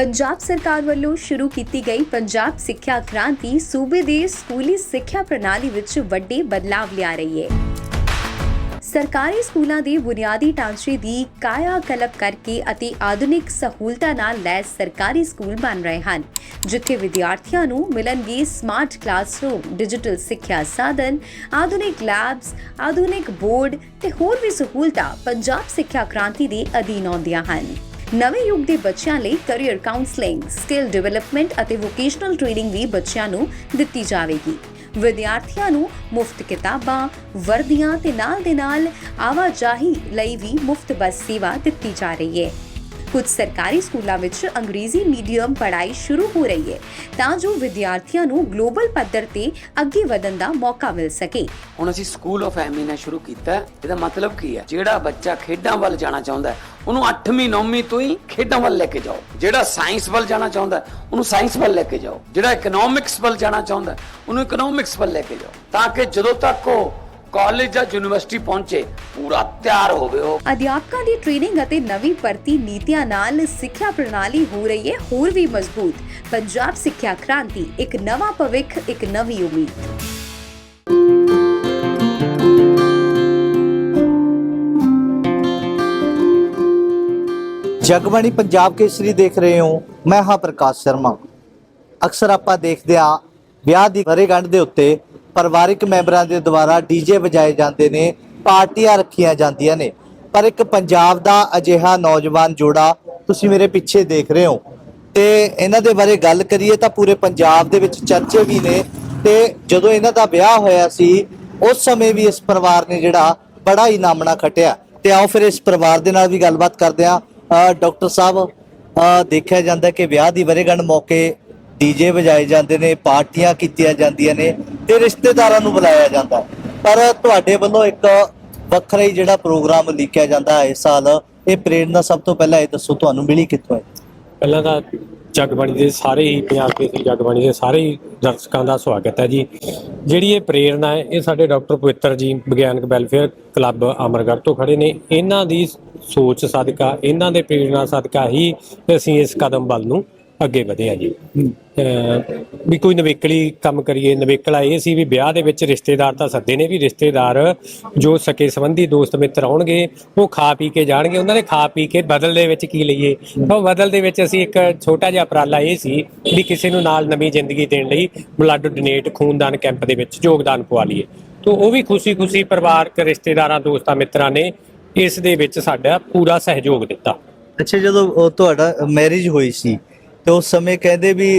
ਪੰਜਾਬ ਸਰਕਾਰ ਵੱਲੋਂ ਸ਼ੁਰੂ ਕੀਤੀ ਗਈ ਪੰਜਾਬ ਸਿੱਖਿਆ ਕ੍ਰਾਂਤੀ ਸੂਬੇ ਦੇ ਸਕੂਲੀ ਸਿੱਖਿਆ ਪ੍ਰਣਾਲੀ ਵਿੱਚ ਵੱਡੇ ਬਦਲਾਵ ਲਿਆ ਰਹੀ ਹੈ। ਸਰਕਾਰੀ ਸਕੂਲਾਂ ਦੇ ਬੁਨਿਆਦੀ ਢਾਂਚੇ ਦੀ ਕਾਇਆ ਕਲਪ ਕਰਕੇ ਅਤੇ ਆਧੁਨਿਕ ਸਹੂਲਤਾਂ ਨਾਲ ਲੈਸ ਸਰਕਾਰੀ ਸਕੂਲ ਬਣ ਰਹੇ ਹਨ, ਜਿੱਥੇ ਵਿਦਿਆਰਥੀਆਂ ਨੂੰ ਮਿਲਣਗੇ ਸਮਾਰਟ ਕਲਾਸਰੂਮ ਡਿਜੀਟਲ ਸਿੱਖਿਆ ਸਾਧਨ, ਆਧੁਨਿਕ ਲੈਬਸ ਆਧੁਨਿਕ ਬੋਰਡ ਤੇ ਹੋਰ ਵੀ ਸਹੂਲਤਾਂ ਪੰਜਾਬ ਸਿੱਖਿਆ ਕ੍ਰਾਂਤੀ ਦੇ ਅਧੀਨ ਆਉਂਦੀਆਂ ਹਨ। ਨਵੇਂ ਯੁੱਗ ਦੇ ਬੱਚਿਆਂ ਲਈ ਕੈਰੀਅਰ ਕਾਉਂਸਲਿੰਗ ਸਕਿੱਲ ਡਿਵੈਲਪਮੈਂਟ ਅਤੇ ਵੋਕੇਸ਼ਨਲ ਟ੍ਰੇਨਿੰਗ ਵੀ ਬੱਚਿਆਂ ਨੂੰ ਦਿੱਤੀ ਜਾਵੇਗੀ। ਵਿਦਿਆਰਥੀਆਂ ਨੂੰ ਮੁਫਤ ਕਿਤਾਬਾਂ, ਵਰਦੀਆਂ ਤੇ ਨਾਲ ਦੇ ਨਾਲ ਆਵਾਜਾਈ ਲਈ ਵੀ ਮੁਫਤ ਬੱਸ ਸੇਵਾ ਦਿੱਤੀ ਜਾ ਰਹੀ ਹੈ। ਕੁਝ ਸਰਕਾਰੀ ਸਕੂਲਾਂ ਵਿੱਚ ਅੰਗਰੇਜ਼ੀ ਮੀਡੀਅਮ ਪੜ੍ਹਾਈ ਸ਼ੁਰੂ ਹੋ ਰਹੀ ਹੈ ਤਾਂ ਜੋ ਵਿਦਿਆਰਥੀਆਂ ਨੂੰ ਗਲੋਬਲ ਪੱਧਰ ਤੇ ਅੱਗੇ ਵਧਣ ਦਾ ਮੌਕਾ ਮਿਲ ਸਕੇ। ਹੁਣ ਅਸੀਂ ਸਕੂਲ ਆਫ ਐਮੀਨਾ ਸ਼ੁਰੂ ਕੀਤਾ ਇਹਦਾ ਮਤਲਬ ਕੀ ਹੈ? ਜਿਹੜਾ ਬੱਚਾ ਖੇਡਾਂ ਵੱਲ ਜਾਣਾ ਚਾਹੁੰਦਾ ਉਹਨੂੰ 8ਵੀਂ 9ਵੀਂ ਤੋਂ ਹੀ ਖੇਡਾਂ ਵੱਲ ਲੈ ਕੇ ਜਾਓ। ਜਿਹੜਾ ਸਾਇੰਸ ਵੱਲ ਜਾਣਾ ਚਾਹੁੰਦਾ ਉਹਨੂੰ ਸਾਇੰਸ ਵੱਲ ਲੈ ਕੇ ਜਾਓ। ਜਿਹੜਾ ਇਕਨੋਮਿਕਸ ਵੱਲ ਜਾਣਾ ਚਾਹੁੰਦਾ ਹੈ, ਉਹਨੂੰ ਇਕਨੋਮਿਕਸ ਵੱਲ ਲੈ ਕੇ ਜਾਓ। ਤਾਂ ਕਿ ਜਦੋਂ ਤੱਕ ਉਹ ਕਾਲਜ ਜਾਂ ਯੂਨੀਵਰਸਿਟੀ ਪਹੁੰਚੇ ਪੂਰਾ ਤਿਆਰ ਹੋਵੇ ਉਹ। ਅਧਿਆਪਕਾਂ ਦੀ ਟ੍ਰੇਨਿੰਗ ਅਤੇ ਨਵੀਂ ਭਰਤੀ ਨੀਤੀਆਂ ਨਾਲ ਸਿੱਖਿਆ ਪ੍ਰਣਾਲੀ ਹੋ ਰਹੀ ਹੈ ਹੋਰ ਵੀ ਮਜ਼ਬੂਤ। ਪੰਜਾਬ ਸਿੱਖਿਆ ਕ੍ਰਾਂਤੀ ਇੱਕ ਨਵਾਂ ਭਵਿੱਖ ਇੱਕ ਨਵੀਂ ਉਮੀਦ। ਜਗਬਾਣੀ ਪੰਜਾਬ ਕੇਸਰੀ ਦੇਖ ਰਹੇ ਹੋ ਮੈਂ ਹਾਂ ਪ੍ਰਕਾਸ਼ ਸ਼ਰਮਾ। ਅਕਸਰ ਆਪਾਂ ਦੇਖਦੇ ਹਾਂ ਵਿਆਹ ਦੀ ਵਰੇਗੰਢ ਦੇ ਉੱਤੇ ਪਰਿਵਾਰਿਕ ਮੈਂਬਰਾਂ ਦੇ ਦੁਆਰਾ ਡੀਜੇ ਵਜਾਏ ਜਾਂਦੇ ਨੇ, ਪਾਰਟੀਆਂ ਰੱਖੀਆਂ ਜਾਂਦੀਆਂ ਨੇ। ਪਰ ਇੱਕ ਪੰਜਾਬ ਦਾ ਅਜਿਹਾ ਨੌਜਵਾਨ ਜੋੜਾ ਤੁਸੀਂ ਮੇਰੇ ਪਿੱਛੇ ਦੇਖ ਰਹੇ ਹੋ। ਤੇ ਇਹਨਾਂ ਦੇ ਬਾਰੇ ਗੱਲ ਕਰੀਏ ਤਾਂ ਪੂਰੇ ਪੰਜਾਬ ਦੇ ਵਿੱਚ ਚਰਚੇ ਵੀ ਨੇ ਤੇ ਜਦੋਂ ਇਹਨਾਂ ਦਾ ਵਿਆਹ ਹੋਇਆ ਸੀ, ਉਸ ਸਮੇਂ ਵੀ ਇਸ ਪਰਿਵਾਰ ਨੇ ਜਿਹੜਾ ਬੜਾ ਹੀ ਨਾਮਣਾ ਖਟਿਆ। ਤੇ ਆਓ ਫਿਰ ਇਸ ਪਰਿਵਾਰ ਦੇ ਨਾਲ ਵੀ ਗੱਲਬਾਤ ਕਰਦੇ ਹਾਂ। ਅਹ ਡਾਕਟਰ ਸਾਹਿਬ, ਅਹ ਦੇਖਿਆ ਜਾਂਦਾ ਕਿ ਵਿਆਹ ਦੀ ਵਰੇਗੰਢ ਮੌਕੇ ਡੀਜੇ ਵਜਾਏ ਜਾਂਦੇ ਨੇ, ਪਾਰਟੀਆਂ ਕੀਤੀਆਂ ਜਾਂਦੀਆਂ ਨੇ ਤੇ ਰਿਸ਼ਤੇਦਾਰਾਂ ਨੂੰ ਬੁਲਾਇਆ ਜਾਂਦਾ। ਪਰ ਤੁਹਾਡੇ ਵੱਲੋਂ ਇੱਕ ਵੱਖਰਾ ਹੀ ਜਿਹੜਾ ਪ੍ਰੋਗਰਾਮ ਲਿਖਿਆ ਜਾਂਦਾ ਇਸ ਸਾਲ, ਇਹ ਪ੍ਰੇਰਨਾ ਸਭ ਤੋਂ ਪਹਿਲਾਂ ਇਹ ਦੱਸੋ, ਤੁਹਾਨੂੰ ਮਿਲੀ ਕਿੱਥੋਂ ਹੈ? ਪਹਿਲਾਂ ਤਾਂ ਜਗਬਾਣੀ ਦੇ ਸਾਰੇ ਹੀ ਪੰਜਾਬ ਦੇ ਜਗਬਾਣੀ ਦੇ ਸਾਰੇ ਹੀ ਦਰਸ਼ਕਾਂ ਦਾ ਸਵਾਗਤ ਹੈ ਜੀ। ਜਿਹੜੀ ਇਹ ਪ੍ਰੇਰਣਾ ਹੈ, ਇਹ ਸਾਡੇ ਡਾਕਟਰ ਪਵਿੱਤਰ ਜੀ ਵਿਗਿਆਨਕ ਵੈਲਫੇਅਰ ਕਲੱਬ ਅਮਰਗੜ੍ਹ ਤੋਂ ਖੜੇ ਨੇ। ਇਹਨਾਂ ਦੀ ਸੋਚ ਸਦਕਾ, ਇਹਨਾਂ ਦੇ ਪ੍ਰੇਰਣਾ ਸਦਕਾ ਹੀ ਅਸੀਂ ਇਸ ਕਦਮ ਵੱਲ ਨੂੰ ਅੱਗੇ ਵਧੇ ਆ ਜੀ ਵੀ ਕੋਈ ਨਵੇਕਲੀ ਕੰਮ ਕਰੀਏ, ਨਵੇਕਲਾ ਇਹ ਸੀ ਵੀ ਵਿਆਹ ਦੇ ਵਿੱਚ ਰਿਸ਼ਤੇਦਾਰ ਤਾਂ ਸੱਦੇ ਨੇ ਵੀ ਰਿਸ਼ਤੇਦਾਰ ਜੋ ਸਕੇ ਸੰਬੰਧੀ ਦੋਸਤ ਮਿੱਤਰ ਆਉਣਗੇ, ਉਹ ਖਾ ਪੀ ਕੇ ਜਾਣਗੇ। ਉਹਨਾਂ ਦੇ ਖਾ ਪੀ ਕੇ ਬਦਲ ਦੇ ਵਿੱਚ ਕੀ ਲਈਏ? ਉਹ ਬਦਲ ਦੇ ਵਿੱਚ ਅਸੀਂ ਇੱਕ ਛੋਟਾ ਜਿਹਾ ਉਪਰਾਲਾ ਇਹ ਸੀ ਵੀ ਕਿਸੇ ਨੂੰ ਨਾਲ ਨਵੀਂ ਜ਼ਿੰਦਗੀ ਦੇਣ ਲਈ ਬਲੱਡ ਡੋਨੇਟ ਖੂਨਦਾਨ ਕੈਂਪ ਦੇ ਵਿੱਚ ਯੋਗਦਾਨ ਪਵਾ ਲਈਏ। ਤੋਂ ਉਹ ਵੀ ਖੁਸ਼ੀ-ਖੁਸ਼ੀ ਪਰਿਵਾਰਕ ਰਿਸ਼ਤੇਦਾਰਾਂ, ਦੋਸਤਾਂ, ਮਿੱਤਰਾਂ ਨੇ ਇਸ ਦੇ ਵਿੱਚ ਸਾਡਾ ਪੂਰਾ ਸਹਿਯੋਗ ਦਿੱਤਾ। ਅੱਛਾ, ਜਦੋਂ ਤੁਹਾਡਾ ਮੈਰਿਜ ਹੋਈ ਸੀ ਤੇ ਉਸ ਸਮੇਂ ਕਹਿੰਦੇ ਵੀ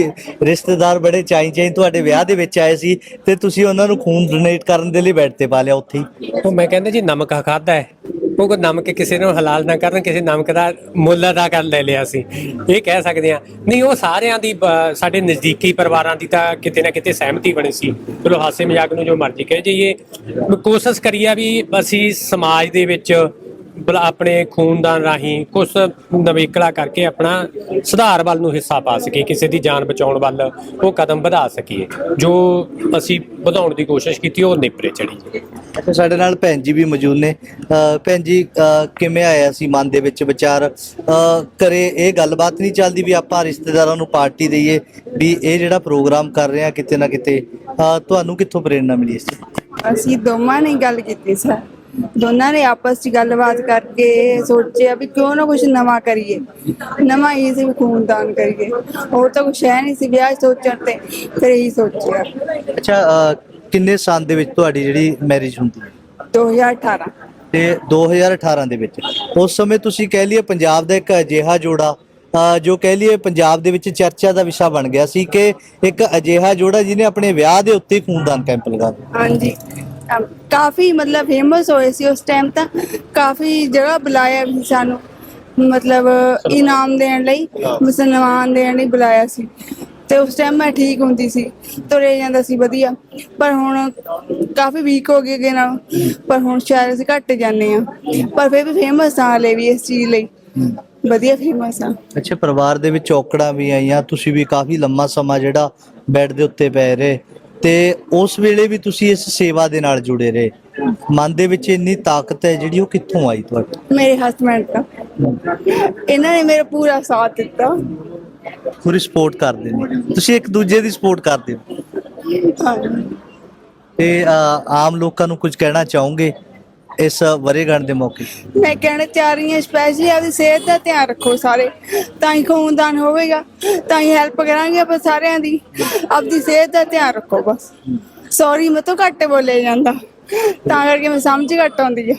ਰਿਸ਼ਤੇਦਾਰ ਬੜੇ ਚਾਈ ਚਾਈ ਤੁਹਾਡੇ ਵਿਆਹ ਦੇ ਵਿੱਚ ਆਏ ਸੀ ਤੇ ਤੁਸੀਂ ਉਹਨਾਂ ਨੂੰ ਖੂਨ ਡੋਨੇਟ ਕਰਨ ਦੇ ਲਈ ਬੈਠ ਤੇ ਪਾ ਲਿਆ ਉੱਥੇ ਹੀ। ਉਹ ਮੈਂ ਕਹਿੰਦਾ ਜੀ ਨਮਕ ਖਾਦਾ ਹੈ। ਉਹ ਕੋ ਨਮਕ ਕਿਸੇ ਨੂੰ ਹਲਾਲ ਨਾ ਕਰਨ, ਕਿਸੇ ਨਮਕ ਦਾ ਮੁੱਲ ਅਦਾ ਕਰ ਲੈ ਲਿਆ ਸੀ। ਇਹ ਕਹਿ ਸਕਦੇ ਆ ਨਹੀਂ, ਉਹ ਸਾਰਿਆਂ ਦੀ ਸਾਡੇ ਨਜ਼ਦੀਕੀ ਪਰਿਵਾਰਾਂ ਦੀ ਤਾਂ ਕਿਤੇ ਨਾ ਕਿਤੇ ਸਹਿਮਤੀ ਬਣੀ ਸੀ। ਚਲੋ ਹਾਸੇ ਮਜ਼ਾਕ ਨੂੰ ਜੋ ਮਰਜ਼ੀ ਕਹੇ ਜਾਈਏ। ਕੋਸ਼ਿਸ਼ ਕਰੀਏ ਵੀ ਅਸੀਂ ਸਮਾਜ ਦੇ ਵਿੱਚ ਬਲ- ਆਪਣੇ ਖੂਨਦਾਨ ਰਾਹੀਂ ਕੁਝ ਨਵੇਕਲਾ ਕਰਕੇ ਆਪਣਾ ਸੁਧਾਰ ਵੱਲ ਨੂੰ ਹਿੱਸਾ ਪਾ ਸਕੀਏ ਕਿਸੇ ਦੀ ਜਾਨ ਬਚਾਉਣ ਵੱਲ ਉਹ ਕਦਮ ਵਧਾ ਸਕੀਏ ਜੋ ਅਸੀਂ ਵਧਾਉਣ ਦੀ ਕੋਸ਼ਿਸ਼ ਕੀਤੀ ਉਹ ਨੇਪਰੇ ਚੜੀ ਅੱਛਾ ਸਾਡੇ ਨਾਲ ਭੈਣ ਜੀ ਵੀ ਮੌਜੂਦ ਨੇ। ਅਹ ਭੈਣ ਜੀ ਅਹ ਕਿਵੇਂ ਆਇਆ ਸੀ ਮਨ ਦੇ ਵਿੱਚ ਵਿਚਾਰ? ਅਹ ਕਰੇ ਇਹ ਗੱਲਬਾਤ ਨਹੀਂ ਚੱਲਦੀ ਵੀ ਆਪਾਂ ਰਿਸ਼ਤੇਦਾਰਾਂ ਨੂੰ ਪਾਰਟੀ ਦਈਏ ਵੀ ਇਹ ਜਿਹੜਾ ਪ੍ਰੋਗਰਾਮ ਕਰ ਰਹੇ ਆ ਕਿਤੇ ਨਾ ਕਿਤੇ ਅਹ ਤੁਹਾਨੂੰ ਕਿੱਥੋਂ ਪ੍ਰੇਰਣਾ ਮਿਲੀ ਇਸ ਅਸੀਂ ਦੋਵਾਂ ਨੇ ਗੱਲ ਕੀਤੀ ਸਰ। ਦੋਨਾਂ ਨੇ ਆਪਸ 'ਚ ਗੱਲਬਾਤ ਕਰਕੇ ਸੋਚਿਆ ਵੀ ਕਿਉਂ ਨਾ ਕੁਝ ਨਵਾਂ ਕਰੀਏ। ਨਵਾਂ ਹੀ ਸੀ ਵੀ ਖੂਨਦਾਨ ਕਰੀਏ। ਹੋਰ ਤਾਂ ਕੁਝ ਹੈ ਨਹੀਂ ਸੀ ਵਿਆਹ ਸੋਚਣ ਤੇ ਫਿਰ ਇਹੀ ਸੋਚਿਆ। ਅੱਛਾ ਅਹ ਕਿੰਨੇ ਸਾਲ ਦੇ ਵਿੱਚ ਤੁਹਾਡੀ ਜਿਹੜੀ ਮੈਰਿਜ ਹੁੰਦੀ ਹੈ? 2018 ਤੇ 2018 ਦੇ ਵਿੱਚ। ਉਸ ਸਮੇਂ ਤੁਸੀਂ ਕਹਿ ਲਈਏ ਪੰਜਾਬ ਦਾ ਇੱਕ ਅਜਿਹਾ ਜੋੜਾ ਅਹ ਜੋ ਕਹਿ ਲਈਏ ਪੰਜਾਬ ਦੇ ਵਿੱਚ ਚਰਚਾ ਦਾ ਵਿਸ਼ਾ ਬਣ ਗਿਆ ਸੀ ਕਿ ਇੱਕ ਅਜਿਹਾ ਜੋੜਾ ਜਿਹਨੇ ਆਪਣੇ ਵਿਆਹ ਦੇ ਉੱਤੇ ਹੀ ਖੂਨਦਾਨ ਕੈਂਪ ਲਗਾ ਦਿੱਤਾ। ਹਾਂਜੀ। ਅਮ ਕਾਫੀ ਮਤਲਬ ਫੇਮਸ ਹੋਏ ਸੀ ਉਸ ਟਾਈਮ ਤਾਂ ਕਾਫੀ ਜਗ੍ਹਾ ਬੁਲਾਇਆ ਵੀ ਸਾਨੂੰ। ਮਤਲਬ ਇਨਾਮ ਦੇਣ ਲਈ, ਸਨਮਾਨ ਦੇਣ ਲਈ ਬੁਲਾਇਆ ਸੀ। ਤੇ ਉਸ ਟਾਈਮ ਮੈਂ ਠੀਕ ਹੁੰਦੀ ਸੀ, ਤੁਰੇ ਜਾਂਦਾ ਸੀ ਵਧੀਆ। ਪਰ ਹੁਣ ਕਾਫੀ ਵੀਕ ਹੋ ਗਏ ਗਏ ਨਾਲ। ਪਰ ਹੁਣ ਸ਼ਾਇਦ ਅਸੀਂ ਘੱਟ ਜਾਂਦੇ ਆ ਪਰ ਫਿਰ ਵੀ ਫੇਮਸ ਆ ਹਲੇ ਵੀ ਇਸ ਚੀਜ਼ ਲਈ। ਵਧੀਆ ਫੇਮਸ ਆ ਅੱਛਾ, ਪਰਿਵਾਰ ਦੇ ਵਿੱਚ ਔਕੜਾਂ ਵੀ ਆਈਆਂ। ਤੁਸੀਂ ਵੀ ਕਾਫੀ ਲੰਮਾ ਸਮਾਂ ਜਿਹੜਾ ਬੈੱਡ ਦੇ ਉੱਤੇ ਪਏ ਰਹੇ। ਤੇ ਉਸ ਵੇਲੇ ਵੀ ਤੁਸੀਂ ਇਸ ਸੇਵਾ ਦੇ ਨਾਲ ਜੁੜੇ ਰਹੇ। ਮਨ ਦੇ ਵਿੱਚ ਇੰਨੀ ਤਾਕਤ ਹੈ ਜਿਹੜੀ ਉਹ ਕਿੱਥੋਂ ਆਈ ਤੁਹਾਡੇ? ਮੇਰੇ ਹਸਬੰਡ ਦਾ ਇਹਨਾਂ ਨੇ ਮੇਰਾ ਪੂਰਾ ਸਾਥ ਦਿੱਤਾ। ਪੂਰੀ ਸਪੋਰਟ ਕਰਦੇ ਨੇ ਤੁਸੀਂ ਇੱਕ ਦੂਜੇ ਦੀ ਸਪੋਰਟ ਕਰਦੇ ਹੋ। ਤੇ ਅ, ਆਮ ਲੋਕਾਂ ਨੂੰ ਕੁਝ ਕਹਿਣਾ ਚਾਹੋਗੇ? ਇਸ ਵਰੇਗੰਢ ਦੇ ਮੌਕੇ ਮੈਂ ਕਹਿਣਾ ਚਾਹ ਰਹੀ ਹਾਂ ਸਪੈਸ਼ਲੀ ਆਪਦੀ ਸਿਹਤ ਦਾ ਧਿਆਨ ਰੱਖੋ ਸਾਰੇ। ਤਾਂ ਹੀ ਖੂਨਦਾਨ ਹੋਵੇਗਾ, ਤਾਂ ਹੀ ਹੈਲਪ ਕਰਾਂਗੇ ਆਪਾਂ ਸਾਰਿਆਂ ਦੀ। ਆਪਦੀ ਸਿਹਤ ਦਾ ਧਿਆਨ ਰੱਖੋ ਬਸ। ਸੌਰੀ ਮੈਂ ਤੋਂ ਘੱਟ ਬੋਲੇ ਜਾਂਦਾ। ਤਾਂ ਕਰਕੇ ਮੈਂ ਸਮਝ ਘੱਟ ਆਉਂਦੀ ਆ।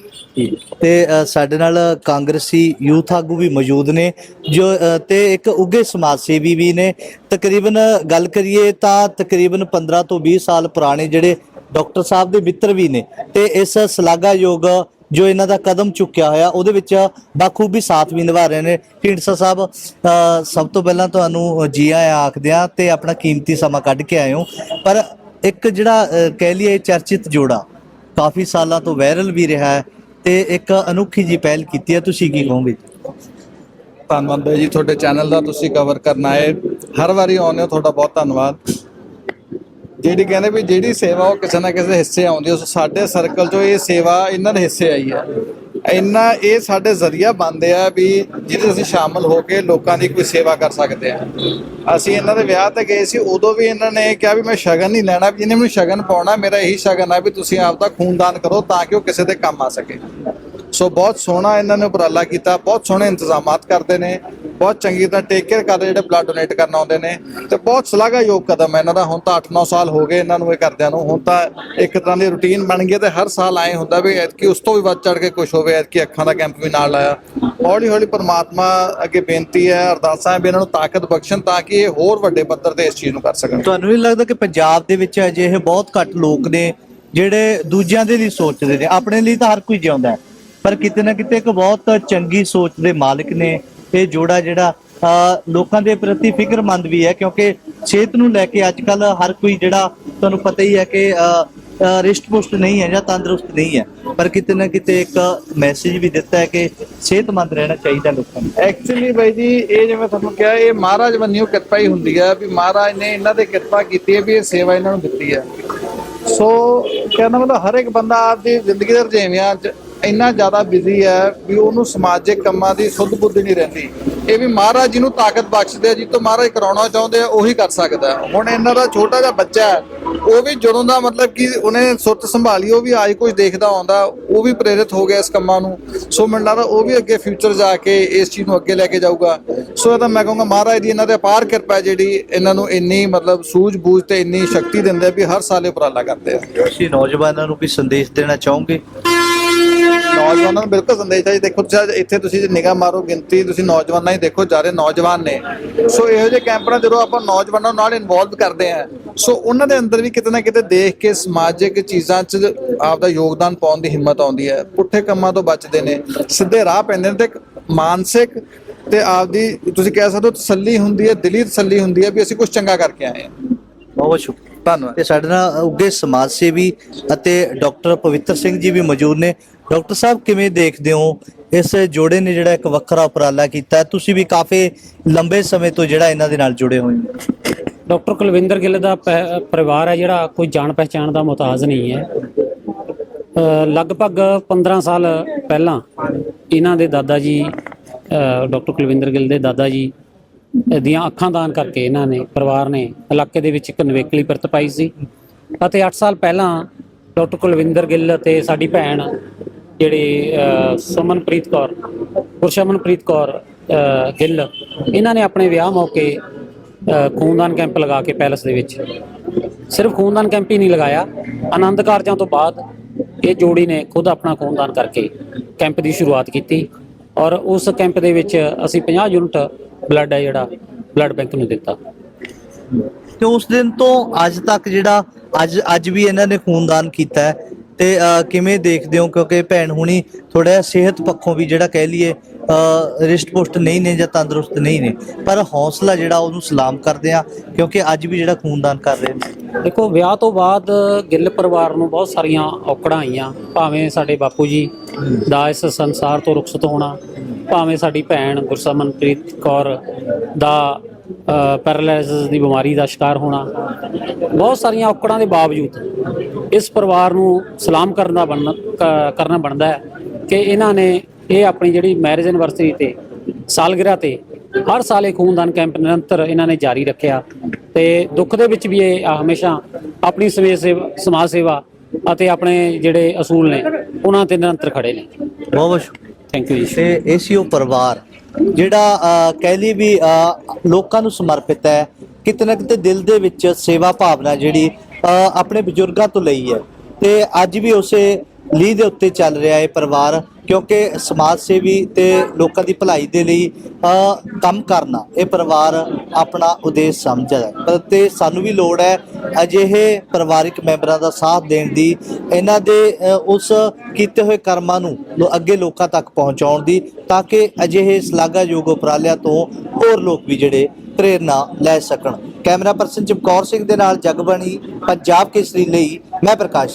ਤੇ ਅ, ਸਾਡੇ ਨਾਲ ਕਾਂਗਰਸੀ ਯੂਥ ਆਗੂ ਵੀ ਮੌਜੂਦ ਨੇ ਜੋ ਅ, ਤੇ ਇੱਕ ਉੱਘੇ ਸਮਾਜ ਸੇਵੀ ਵੀ ਨੇ। ਤਕਰੀਬਨ ਗੱਲ ਕਰੀਏ ਤਾਂ ਤਕਰੀਬਨ 15 ਤੋਂ 20 ਸਾਲ ਪੁਰਾਣੇ ਜਿਹੜੇ ਡਾਕਟਰ ਸਾਹਿਬ ਦੇ ਮਿੱਤਰ ਵੀ ਨੇ ਤੇ ਇਸ ਸ਼ਲਾਘਾਯੋਗ ਜੋ ਇਹਨਾਂ ਦਾ ਕਦਮ ਚੁੱਕਿਆ ਹੋਇਆ ਉਹਦੇ ਵਿੱਚ ਬਾਖੂਬੀ ਸਾਥ ਵੀ ਨਿਭਾ ਰਹੇ ਨੇ। ਢੀਂਡਸਾ ਸਾਹਿਬ ਅ, ਸਭ ਤੋਂ ਪਹਿਲਾਂ ਤੁਹਾਨੂੰ ਜੀ ਆਇਆਂ ਆਖਦੇ ਆ ਤੇ ਆਪਣਾ ਕੀਮਤੀ ਸਮਾਂ ਕੱਢ ਕੇ ਆਏ ਹੋ ਪਰ ਇੱਕ ਜਿਹੜਾ ਅ, ਕਹਿ ਲਈਏ ਚਰਚਿਤ ਜੋੜਾ ਕਾਫੀ ਸਾਲਾਂ ਤੋਂ ਵਾਇਰਲ ਵੀ ਰਿਹਾ ਹੈ ਤੇ ਇੱਕ ਅਨੋਖੀ ਜੀ ਪਹਿਲ ਕੀਤੀ ਹੈ। ਤੁਸੀਂ ਕੀ ਕਹੋਗੇ? ਧੰਨਵਾਦ ਬਾਈ ਜੀ, ਤੁਹਾਡੇ ਚੈਨਲ ਦਾ ਤੁਸੀਂ ਕਵਰ ਕਰਨ ਆਏ ਹਰ ਵਾਰੀ ਆਉਂਦੇ ਹੋ, ਤੁਹਾਡਾ ਬਹੁਤ ਧੰਨਵਾਦ। ਜਿਹੜੀ ਕਹਿੰਦੇ ਵੀ ਜਿਹੜੀ ਸੇਵਾ ਉਹ ਕਿਸੇ ਨਾ ਕਿਸੇ ਹਿੱਸੇ ਆਉਂਦੀ ਉਸ ਸਾਡੇ ਸਰਕਲ ਚੋਂ ਇਹ ਸੇਵਾ ਇਹਨਾਂ ਦੇ ਹਿੱਸੇ ਆਈ ਹੈ। ਇੰਨਾ ਇਹ ਸਾਡੇ ਜ਼ਰੀਆ ਬਣਦੇ ਆ ਵੀ ਜਿਹਦੇ ਅਸੀਂ ਸ਼ਾਮਲ ਹੋ ਕੇ ਲੋਕਾਂ ਦੀ ਕੋਈ ਸੇਵਾ ਕਰ ਸਕਦੇ ਆ। ਅਸੀਂ ਇਹਨਾਂ ਦੇ ਵਿਆਹ ਤੇ ਗਏ ਸੀ, ਉਦੋਂ ਵੀ ਇਹਨਾਂ ਨੇ ਕਿਹਾ ਵੀ ਮੈਂ ਸ਼ਗਨ ਨਹੀਂ ਲੈਣਾ, ਵੀ ਜਿਹਨੇ ਮੈਨੂੰ ਸ਼ਗਨ ਪਾਉਣਾ, ਮੇਰਾ ਇਹੀ ਸ਼ਗਨ ਆ ਵੀ ਤੁਸੀਂ ਆਪ ਦਾ ਖੂਨਦਾਨ ਕਰੋ ਤਾਂ ਕਿ ਉਹ ਕਿਸੇ ਦੇ ਕੰਮ ਆ ਸਕੇ। ਸੋ ਬਹੁਤ ਸੋਹਣਾ ਇਹਨਾਂ ਨੇ ਉਪਰਾਲਾ ਕੀਤਾ, ਬਹੁਤ ਸੋਹਣੇ ਇੰਤਜ਼ਾਮਾਤ ਕਰਦੇ ਨੇ, ਬਹੁਤ ਚੰਗੀ ਤਰ੍ਹਾਂ ਟੇਕ ਕੇਅਰ ਕਰਦੇ ਜਿਹੜੇ ਬਲੱਡ ਡੋਨੇਟ ਕਰਨ ਆਉਂਦੇ ਨੇ ਤੇ ਬਹੁਤ ਸ਼ਲਾਘਾਯੋਗ ਕਦਮ ਹੈ ਇਹਨਾਂ ਦਾ। ਹੁਣ ਤਾਂ 8-9 ਸਾਲ ਹੋ ਗਏ ਇਹਨਾਂ ਨੂੰ ਇਹ ਕਰਦਿਆਂ ਨੂੰ। ਹੁਣ ਤਾਂ ਇੱਕ ਤਰ੍ਹਾਂ ਦੀ ਰੁਟੀਨ ਬਣ ਗਈ ਤੇ ਹਰ ਸਾਲ ਆਏ ਹੁੰਦਾ ਵੀ ਐਤਕੀ ਉਸ ਤੋਂ ਵੀ ਵੱਧ ਚੜ ਕੇ ਕੁਝ ਹੋਵੇ, ਐਤਕੀ ਅੱਖਾਂ ਦਾ ਕੈਂਪ ਵੀ ਨਾਲ ਲਾਇਆ। ਹੌਲੀ ਹੌਲੀ ਪਰਮਾਤਮਾ ਅੱਗੇ ਬੇਨਤੀ ਹੈ, ਅਰਦਾਸਾਂ ਹੈ ਵੀ ਇਹਨਾਂ ਨੂੰ ਤਾਕਤ ਬਖਸ਼ਣ ਤਾਂ ਕਿ ਇਹ ਹੋਰ ਵੱਡੇ ਪੱਧਰ ਤੇ ਇਸ ਚੀਜ਼ ਨੂੰ ਕਰ ਸਕਣ। ਤੁਹਾਨੂੰ ਨਹੀਂ ਲੱਗਦਾ ਕਿ ਪੰਜਾਬ ਦੇ ਵਿੱਚ ਅਜਿਹੇ ਬਹੁਤ ਘੱਟ ਲੋਕ ਨੇ ਜਿਹੜੇ ਦੂਜਿਆਂ ਦੇ ਲਈ ਸੋਚਦੇ ਨੇ? ਆਪਣੇ ਲਈ ਤਾਂ ਹਰ ਕੋਈ ਜਿਉਂਦਾ ਹੈ। ਪਰ ਕਿਤੇ ਨਾ ਕਿਤੇ ਇੱਕ ਬਹੁਤ ਚੰਗੀ ਸੋਚ ਦੇ ਮਾਲਕ ਨੇ ਇਹ ਜੋੜਾ ਜਿਹੜਾ ਲੋਕਾਂ ਦੇ ਪ੍ਰਤੀ ਫਿਕਰਮੰਦ ਵੀ ਹੈ ਕਿਉਂਕਿ ਸਿਹਤ ਨੂੰ ਲੈ ਕੇ ਅੱਜ ਕੱਲ ਹਰ ਕੋਈ ਜਿਹੜਾ ਤੁਹਾਨੂੰ ਪਤਾ ਹੀ ਹੈ ਕਿ ਅ, ਰਿਸ਼ਟ ਪੁਸ਼ਟ ਨਹੀਂ ਹੈ ਜਾਂ ਤੰਦਰੁਸਤ ਨਹੀਂ ਹੈ। ਪਰ ਕਿਤੇ ਨਾ ਕਿਤੇ ਇੱਕ ਮੈਸੇਜ ਵੀ ਦਿੱਤਾ ਹੈ ਕਿ ਸਿਹਤਮੰਦ ਰਹਿਣਾ ਚਾਹੀਦਾ ਲੋਕਾਂ ਨੂੰ। ਐਕਚੁਅਲੀ ਬਾਈ ਜੀ ਇਹ ਜਿਵੇਂ ਤੁਹਾਨੂੰ ਕਿਹਾ ਇਹ ਮਹਾਰਾਜ ਬੰਨਿਓ ਕਿਰਪਾ ਹੀ ਹੁੰਦੀ ਹੈ ਵੀ ਮਹਾਰਾਜ ਨੇ ਇਹਨਾਂ ਤੇ ਕਿਰਪਾ ਕੀਤੀ ਹੈ ਵੀ ਇਹ ਸੇਵਾ ਇਹਨਾਂ ਨੂੰ ਦਿੱਤੀ ਹੈ। ਸੋ ਕਹਿੰਦਾ ਮਤਲਬ ਹਰ ਇੱਕ ਬੰਦਾ ਆਪਦੀ ਜ਼ਿੰਦਗੀ ਦੇ ਰੁਝੇਵਿਆਂ 'ਚ ਇੰਨਾ ਜ਼ਿਆਦਾ ਬਿਜ਼ੀ ਹੈ ਵੀ ਉਹਨੂੰ ਸਮਾਜਿਕ ਕੰਮਾਂ ਦੀ ਸੁੱਧ ਬੁੱਧ ਨਹੀਂ ਰਹਿੰਦੀ। ਇਹ ਵੀ ਮਹਾਰਾਜ ਜੀ ਨੂੰ ਤਾਕਤ ਬਖਸ਼ਦੇ ਆ, ਜੀ ਤੋਂ ਮਹਾਰਾਜ ਕਰਾਉਣਾ ਚਾਹੁੰਦੇ ਆ, ਉਹੀ ਕਰ ਸਕਦਾ ਹੁਣ ਇਹਨਾਂ ਦਾ ਛੋਟਾ ਜਿਹਾ ਬੱਚਾ ਹੈ, ਉਹ ਵੀ ਜਦੋਂ ਦਾ ਮਤਲਬ ਕਿ ਉਹਨੇ ਸੁਰਤ ਸੰਭਾਲੀ, ਉਹ ਵੀ ਅੱਜ ਕੁਝ ਦੇਖਦਾ ਆਉਂਦਾ, ਉਹ ਵੀ ਪ੍ਰੇਰਿਤ ਹੋ ਗਿਆ ਇਸ ਕੰਮਾਂ ਨੂੰ। ਸੋ ਮੈਨੂੰ ਲੱਗਦਾ ਉਹ ਵੀ ਅੱਗੇ ਫਿਊਚਰ ਜਾ ਕੇ ਇਸ ਚੀਜ਼ ਨੂੰ ਅੱਗੇ ਲੈ ਕੇ ਜਾਊਗਾ। ਸੋ ਇਹ ਤਾਂ ਮੈਂ ਕਹੂੰਗਾ, ਮਹਾਰਾਜ ਦੀ ਇਹਨਾਂ ਤੇ ਅਪਾਰ ਕਿਰਪਾ ਹੈ ਜਿਹੜੀ ਇਹਨਾਂ ਨੂੰ ਇੰਨੀ ਮਤਲਬ ਸੂਝ-ਬੂਝ ਤੇ ਇੰਨੀ ਸ਼ਕਤੀ ਦਿੰਦੇ ਵੀ ਹਰ ਸਾਲ ਇਹ ਉਪਰਾਲਾ ਕਰਦੇ ਆ। ਤੁਸੀਂ ਨੌਜਵਾਨਾਂ ਨੂੰ ਵੀ ਸੰਦੇਸ਼ ਦੇਣਾ ਚਾਹੋਗੇ? ਨੌਜਵਾਨਾਂ ਨੂੰ ਬਿਲਕੁਲ ਸੰਦੇਸ਼ ਹੈ ਜੀ ਦੇਖੋ ਇੱਥੇ ਤੁਸੀਂ ਜੇ ਨਿਗਾਹ ਮਾਰੋ ਗਿਣਤੀ ਤੁਸੀਂ ਨੌਜਵਾਨਾਂ ਹੀ ਦੇਖੋ ਸਾਰੇ ਨੌਜਵਾਨ ਨੇ। ਸੋ ਇਹੋ ਜਿਹੇ ਕੈਂਪਾਂ ਜਦੋਂ ਆਪਾਂ ਨੌਜਵਾਨਾਂ ਨਾਲ ਇਨਵੋਲਵ ਕਰਦੇ ਆ ਸੋ ਉਹਨਾਂ ਦੇ ਅੰਦਰ ਵੀ ਕਿਤੇ ਨਾ ਕਿਤੇ ਦੇਖ ਕੇ ਸਮਾਜਿਕ ਚੀਜ਼ਾਂ 'ਚ ਆਪਦਾ ਯੋਗਦਾਨ ਪਾਉਣ ਦੀ ਹਿੰਮਤ ਆਉਂਦੀ ਹੈ। ਪੁੱਠੇ ਕੰਮਾਂ ਤੋਂ ਬਚਦੇ ਨੇ ਸਿੱਧੇ ਰਾਹ ਪੈਂਦੇ ਨੇ ਤੇ ਮਾਨਸਿਕ ਤੇ ਆਪਦੀ ਤੁਸੀਂ ਕਹਿ ਸਕਦੇ ਹੋ ਤਸੱਲੀ ਹੁੰਦੀ ਹੈ ਦਿਲੀ ਤਸੱਲੀ ਹੁੰਦੀ ਹੈ ਵੀ ਅਸੀਂ ਕੁਝ ਚੰਗਾ ਕਰਕੇ ਆਏ ਹਾਂ। ਬਹੁਤ ਸ਼ੁਕਰੀਆ। ਧੰਨਵਾਦ। ਤੇ ਸਾਡੇ ਨਾਲ ਉੱਗੇ ਸਮਾਜ ਸੇਵੀ ਅਤੇ ਡਾਕਟਰ ਪਵਿੱਤਰ ਸਿੰਘ ਜੀ ਵੀ ਮੌਜੂਦ ਨੇ। ਡਾਕਟਰ ਸਾਹਿਬ, ਕਿਵੇਂ ਦੇਖਦੇ ਹੋ? ਇਸ ਜੋੜੇ ਨੇ ਜਿਹੜਾ ਇੱਕ ਵੱਖਰਾ ਉਪਰਾਲਾ ਕੀਤਾ। ਤੁਸੀਂ ਵੀ ਕਾਫੀ ਲੰਬੇ ਸਮੇਂ ਤੋਂ ਜਿਹੜਾ ਇਹਨਾਂ ਦੇ ਨਾਲ ਜੁੜੇ ਹੋਏ ਹੋ। ਡਾਕਟਰ ਕੁਲਵਿੰਦਰ ਗਿੱਲ ਦਾ ਪਰਿਵਾਰ ਹੈ ਜਿਹੜਾ, ਕੋਈ ਜਾਣ ਪਹਿਚਾਣ ਦਾ ਮੁਤਾਜ ਨਹੀਂ ਹੈ। ਲਗਭਗ 15 ਸਾਲ ਪਹਿਲਾਂ ਇਹਨਾਂ ਦੇ ਦਾਦਾ ਜੀ ਡਾਕਟਰ ਕੁਲਵਿੰਦਰ ਗਿੱਲ ਦੇ ਦਾਦਾ ਜੀ ਦੀਆਂ ਅੱਖਾਂ ਦਾਨ ਕਰਕੇ ਇਹਨਾਂ ਨੇ, ਪਰਿਵਾਰ ਨੇ ਇਲਾਕੇ ਦੇ ਵਿੱਚ ਇੱਕ ਨਵੇਕਲੀ ਪਿਰਤ ਪਾਈ ਸੀ। ਅਤੇ 8 ਸਾਲ ਪਹਿਲਾਂ ਡਾਕਟਰ ਕੁਲਵਿੰਦਰ ਗਿੱਲ ਅਤੇ ਸਾਡੀ ਭੈਣ ਜਿਹੜੇ ਸਮਨਪ੍ਰੀਤ ਕੌਰ, ਗੁਰਸ਼ਮਨਪ੍ਰੀਤ ਕੌਰ ਗਿੱਲ, ਇਹਨਾਂ ਨੇ ਆਪਣੇ ਵਿਆਹ ਮੌਕੇ ਖੂਨਦਾਨ ਕੈਂਪ ਲਗਾ ਕੇ ਪੈਲਸ ਦੇ ਵਿੱਚ। ਸਿਰਫ ਖੂਨਦਾਨ ਕੈਂਪ ਹੀ ਨਹੀਂ ਲਗਾਇਆ, ਆਨੰਦ ਕਾਰਜਾਂ ਤੋਂ ਬਾਅਦ ਇਹ ਜੋੜੀ ਨੇ ਖੁਦ ਆਪਣਾ ਖੂਨਦਾਨ ਕਰਕੇ ਕੈਂਪ ਦੀ ਸ਼ੁਰੂਆਤ ਕੀਤੀ ਔਰ ਉਸ ਕੈਂਪ ਦੇ ਵਿੱਚ ਅਸੀਂ 50 ਯੂਨਿਟ ਬਲੱਡ ਹੈ ਜਿਹੜਾ, ਬਲੱਡ ਬੈਂਕ ਨੂੰ ਦਿੱਤਾ। ਤੇ ਉਸ ਦਿਨ ਤੋਂ ਅੱਜ ਤੱਕ ਜਿਹੜਾ ਅੱਜ ਅੱਜ ਵੀ ਇਹਨਾਂ ਨੇ ਖੂਨਦਾਨ ਕੀਤਾ ਹੈ ਤੇ ਅਹ, ਕਿਵੇਂ ਦੇਖਦੇ ਹੋ? ਕਿਉਂਕਿ ਭੈਣ ਹੁਣੀ ਥੋੜਾ ਸਿਹਤ ਪੱਖੋਂ ਵੀ ਜਿਹੜਾ ਕਹਿ ਲਈਏ ਰਿਸ਼ਟ ਪੁਸ਼ਟ ਨਹੀਂ ਨੇ ਜਾਂ ਤੰਦਰੁਸਤ ਨਹੀਂ ਨੇ ਪਰ ਹੌਸਲਾ ਜਿਹੜਾ ਉਹਨੂੰ ਸਲਾਮ ਕਰਦੇ ਆ ਕਿਉਂਕਿ ਅੱਜ ਵੀ ਜਿਹੜਾ ਖੂਨਦਾਨ ਕਰ ਰਹੇ ਨੇ। ਦੇਖੋ ਵਿਆਹ ਤੋਂ ਬਾਅਦ ਗਿੱਲ ਪਰਿਵਾਰ ਨੂੰ ਬਹੁਤ ਸਾਰੀਆਂ ਔਕੜਾਂ ਆਈਆਂ ਭਾਵੇਂ ਸਾਡੇ ਬਾਪੂ ਜੀ ਦਾ ਇਸ ਸੰਸਾਰ ਤੋਂ ਰੁਖਸਤ ਹੋਣਾ ਭਾਵੇਂ ਸਾਡੀ ਭੈਣ ਗੁਰਸਮਨਪ੍ਰੀਤ ਕੌਰ ਦਾ ਪੈਰਾਲਾਈਸਿਸ ਦੀ ਬਿਮਾਰੀ ਦਾ ਸ਼ਿਕਾਰ ਹੋਣਾ ਬਹੁਤ ਸਾਰੀਆਂ ਔਕੜਾਂ ਦੇ ਬਾਵਜੂਦ ਇਸ ਪਰਿਵਾਰ ਨੂੰ ਸਲਾਮ ਕਰਨ ਦਾ ਬਣਨਾ ਕਰਨਾ ਬਣਦਾ ਹੈ ਕਿ ਇਹਨਾਂ ਨੇ ਇਹ ਆਪਣੀ ਜਿਹੜੀ ਮੈਰਿਜ ਐਨਵਰਸਰੀ ਤੇ ਸਾਲਗਿਰਾ ਤੇ ਹਰ ਸਾਲ ਇਹ ਖੂਨਦਾਨ ਕੈਂਪ ਨਿਰੰਤਰ ਇਹਨਾਂ ਨੇ ਜਾਰੀ ਰੱਖਿਆ ਤੇ ਦੁੱਖ ਦੇ ਵਿੱਚ ਵੀ ਇਹ ਹਮੇਸ਼ਾ ਆਪਣੀ ਸਮਾਜ ਸੇਵਾ ਸਮਾਜ ਸੇਵਾ ਅਤੇ ਆਪਣੇ ਜਿਹੜੇ ਅਸੂਲ ਨੇ ਉਹਨਾਂ ਤੇ ਨਿਰੰਤਰ ਖੜੇ ਨੇ। ਬਹੁਤ ਬਹੁਤ ਥੈਂਕ ਯੂ ਜੀ। ਤੇ ਏਸੀਓ ਪਰਿਵਾਰ ਜਿਹੜਾ ਕਹਿ ਲਈ ਵੀ ਲੋਕਾਂ ਨੂੰ ਸਮਰਪਿਤ ਹੈ ਕਿਤੇ ਨਾ ਕਿਤੇ ਦਿਲ ਦੇ ਵਿੱਚ ਸੇਵਾ ਭਾਵਨਾ ਜਿਹੜੀ ਆਪਣੇ ਬਜ਼ੁਰਗਾਂ ਤੋਂ ਲਈ ਹੈ। ਤੇ ਅੱਜ ਵੀ ਉਸੇ ਲੀਹ ਦੇ ਉੱਤੇ ਚੱਲ ਰਿਹਾ ਹੈ ਪਰਿਵਾਰ, ਕਿਉਂਕਿ ਸਮਾਜ ਸੇਵੀ ਤੇ ਲੋਕਾਂ ਦੀ ਭਲਾਈ ਦੇ ਲਈ ਕੰਮ ਕਰਨਾ, ਇਹ ਪਰਿਵਾਰ ਆਪਣਾ ਉਦੇਸ਼ ਸਮਝਦਾ ਹੈ। ਤੇ ਸਾਨੂੰ ਵੀ ਲੋੜ ਹੈ ਅਜਿਹੇ ਪਰਿਵਾਰਿਕ ਮੈਂਬਰਾਂ ਦਾ ਸਾਥ ਦੇਣ ਦੀ, ਇਹਨਾਂ ਦੇ ਉਸ ਕੀਤੇ ਹੋਏ ਕਰਮਾਂ ਨੂੰ ਅੱਗੇ ਲੋਕਾਂ ਤੱਕ ਪਹੁੰਚਾਉਣ ਦੀ, ਤਾਂ ਕਿ ਅਜਿਹੇ ਸ਼ਲਾਘਾਯੋਗ ਉਪਰਾਲਿਆਂ ਤੋਂ ਹੋਰ ਲੋਕ ਵੀ ਜਿਹੜੇ ਪ੍ਰੇਰਨਾ ਲੈ ਸਕਣ। ਕੈਮਰਾ ਪਰਸਨ ਚਮਕੌਰ ਸਿੰਘ ਦੇ ਨਾਲ ਜਗਬਣੀ ਪੰਜਾਬ ਕੇਸਰੀ ਲਈ ਮੈਂ ਪ੍ਰਕਾਸ਼